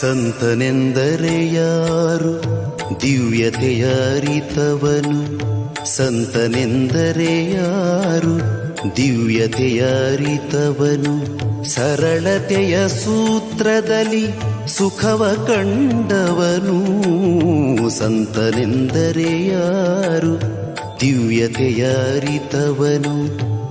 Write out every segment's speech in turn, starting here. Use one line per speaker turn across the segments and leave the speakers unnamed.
ಸಂತನೆಂದರೆ ಯಾರು ದಿವ್ಯತೆಯ ಅರಿತವನು ಸಂತನೆಂದರೆ ಯಾರು ದಿವ್ಯತೆಯ ಅರಿತವನು ಸರಳತೆಯ ಸೂತ್ರದಲ್ಲಿ ಸುಖವ ಕಂಡವನು. ಸಂತನೆಂದರೆ ಯಾರು ದಿವ್ಯತೆಯ ಅರಿತವನು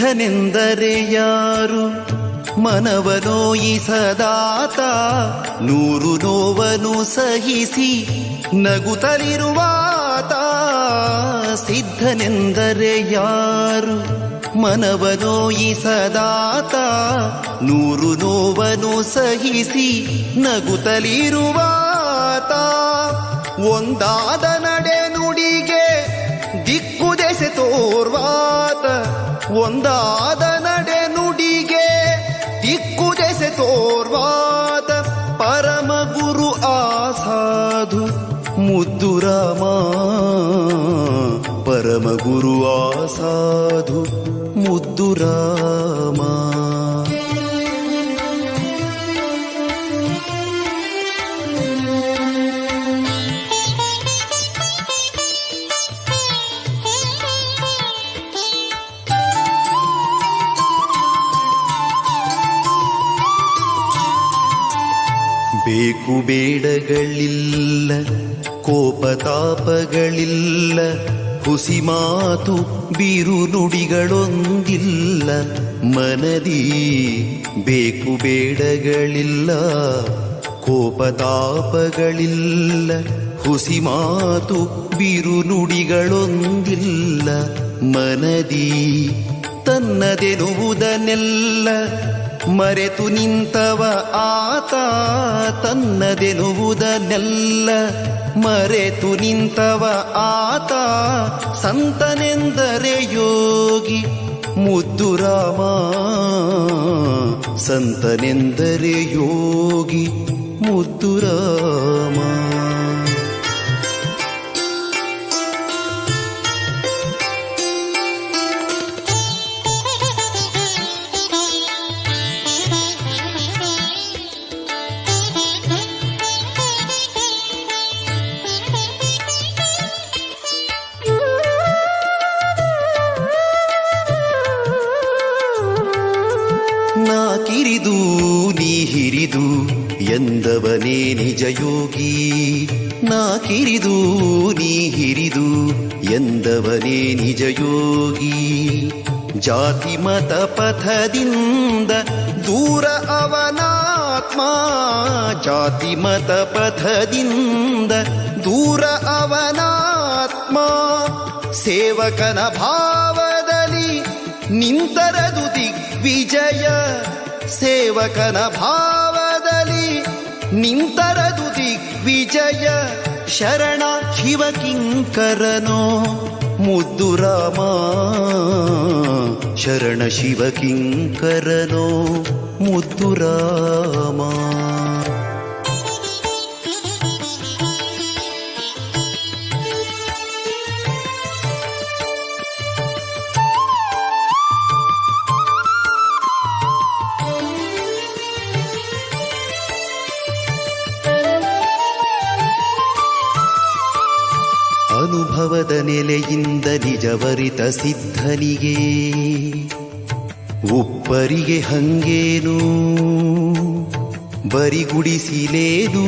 ಸಿದ್ಧನೆಂದರೆ ಯಾರು? ಮನವ ನೋಯಿಸದಾತ ನೂರು ನೋವನು ಸಹಿಸಿ ನಗುತ್ತಲಿರುವಾತ. ಸಿದ್ಧನೆಂದರೆ ಯಾರು? ಮನವ ನೋಯಿಸದಾತ ನೂರು ನೋವನು ಸಹಿಸಿ ನಗುತ್ತಲಿರುವಾತ. ಒಂದಾದ ನಡೆ ಒಂದಾದ ನಡೆ ನುಡಿಗೆ ದಿಕ್ಕು ದೆಸೆ ತೋರ್ವಾದ ಪರಮ ಗುರು ಆಸಾಧು ಮುದ್ದು ರಾಮ ಪರಮ ಗುರು ಆಸಾಧು ಮುದ್ದು ರಾಮ ಬೇಕು ಬೇಡಗಳಿಲ್ಲ, ಕೋಪತಾಪಗಳಿಲ್ಲ, ಹುಸಿ ಮಾತು, ಬಿರು ನುಡಿಗಳೊಂದಿಲ್ಲ. ಮನದಿ ಬೇಕು ಬೇಡಗಳಿಲ್ಲ, ಕೋಪತಾಪಗಳಿಲ್ಲ, ಹುಸಿ ಮಾತು, ಬಿರು ನುಡಿಗಳೊಂದಿಲ್ಲ. ಮನದಿ ತನ್ನದೆನುವುದನ್ನೆಲ್ಲ ಮರೆತು ನಿಂತವ ಆತ ತನ್ನದೆನುವುದನ್ನೆಲ್ಲ ಮರೆತು ನಿಂತವ ಆತ ಸಂತನೆಂದರೆ ಯೋಗಿ ಮುದ್ದು ರಾಮ, ಸಂತನೆಂದರೆ ಯೋಗಿ ಮುದ್ದು ರಾಮ. ನಾ ಕಿರಿದು, ನೀ ಹಿರಿದು, ಎಂದವನೇ ನಿಜ ಯೋಗಿ. ನಾ ಕಿರಿದು, ನೀ ಹಿರಿದು, ಎಂದವನೇ ನಿಜ ಯೋಗಿ. ಜಾತಿ ಮತ ಪಥದಿಂದ ದೂರ ಅವನಾತ್ಮ. ಜಾತಿ ಮತ ಪಥದಿಂದ ದೂರ ಅವನಾತ್ಮ. ಸೇವಕನ ಭಾವದಲ್ಲಿ ನಿಂತರದು ದಿಗ್ವಿಜಯ ಸೇವಕನ ಭಾವದಲ್ಲಿ ನಿಂತರದು ದಿಗ್ವಿಜಯ ಶರಣ ಶಿವಕಿಂಕರನೋ ಮುದ್ದು ರಾಮ ಶರಣ ಶಿವಕಿಂಕರನೋ ಮುದ್ದು ರಾಮ. ಅನುಭವದ ನೆಲೆಯಿಂದ ನಿಜವರಿತ ಸಿದ್ಧನಿಗೆ. ಒಬ್ಬರಿಗೆ ಹಂಗೇನು? ಬರಿಗುಡಿಸಿಲೇನು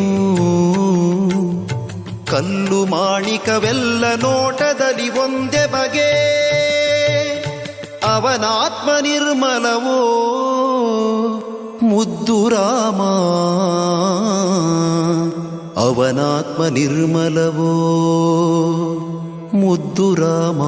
ಕಲ್ಲು ಮಾಣಿಕವೆಲ್ಲ ನೋಟದಲ್ಲಿ ಒಂದೇ ಬಗೆ. ಅವನಾತ್ಮ ನಿರ್ಮಲವೋ? ಮುದ್ದು ರಾಮ. ಅವನಾತ್ಮ ನಿರ್ಮಲವೋ? ಮುದ್ದು ರಾಮ